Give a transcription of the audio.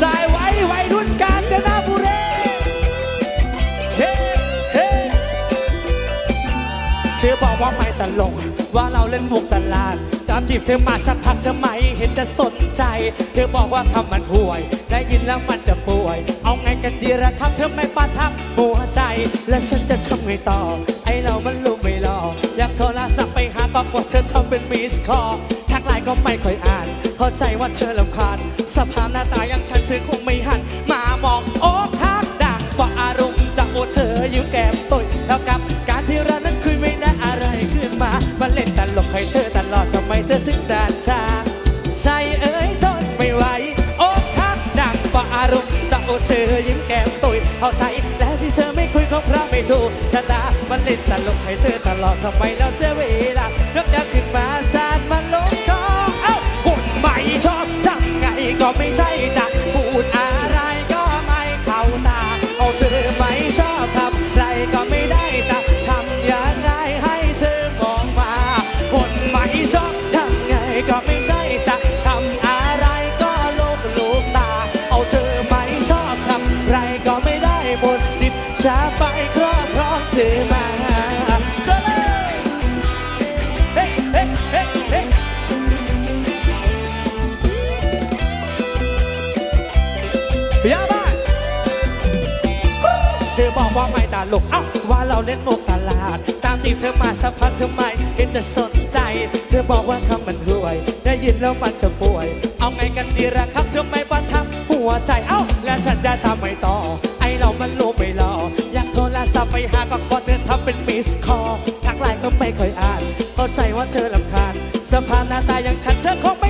สายไว้วัยรุ่นกาญจนบุรีเธอบอกว่าไม่ตลกว่าเราเล่นมุกตลาดตามจีบเธอมาสักพักเธอไมเห็นจะสนใจ เธอบอกว่าคำมันห่วย ได้ยินแล้วมันจะป่วย เอาไงกันดีละครับเธอไม่ปาทับหัวใจ และฉันจะทำไงต่อ ไอเรามันรู้ไม่รออยากโทรศัพท์ไปหาก็กดเธอทำเป็นมิสคอ กไลน์ก็ไม่ค่อยอ่าน เข้าใจว่าเธอลำคาญสภาพหน้าตาอย่างฉันเธอคงไม่หัน มามองโอ้ทักดังกว่าอารมณ์จากโอเธอยิ้มแก้มตุยเท่ากับการที่เรานั้นคุยไม่ได้อะไรขึ้นมามาเล่นตลกให้เธอตลอดทำไมเธอถึงด่านชาใส่เอ้ยทนไม่ไหวโอ้ทักดังกว่าอารมณ์จากโอเธอยิ้มแก้มตุยเข้าใจแล้วที่เธอไม่คุยของพระไม่ถูกชะตามันเล่นตลกให้เธอตลอดทำไมเราเสียเวลา ไงก็ไม่ใช่จะพูดอะไรก็ไม่เข้าตา เอาเธอไม่ชอบทำไรก็ไม่ได้จะทำอย่างไรให้เธอมองมาคนไม่ชอบทำไงก็ไม่ใช่จะทำอะไรก็โลกลูกตา เอาเธอไม่ชอบทำไรก็ไม่ได้หมดสิทธิ์จะไปครอบครองเธอมา ยาบ้าเธอบอกว่าไม่ตลกเอ้าว่าเราเล่นมุกตลาด ตามที่เธอมาสักพักเธอไมเห็นจะสนใจ เธอบอกว่าคำมันรวย ได้ยินแล้วมันจะป่วย เอาไงกันดีละครับเธอไม่บันทับหัวใจเอ้าแล้วฉันจะทำไงต่อ ไอเรามันรู้ไม่รออยากโทรศัพท์ไปหาก็กดเธอทำเป็นมิสคอทักไลน์ก็ไม่ค่อยอ่านเข้าใจว่าเธอลำคาญสภาพหน้าตาอย่างฉันเธอคงไป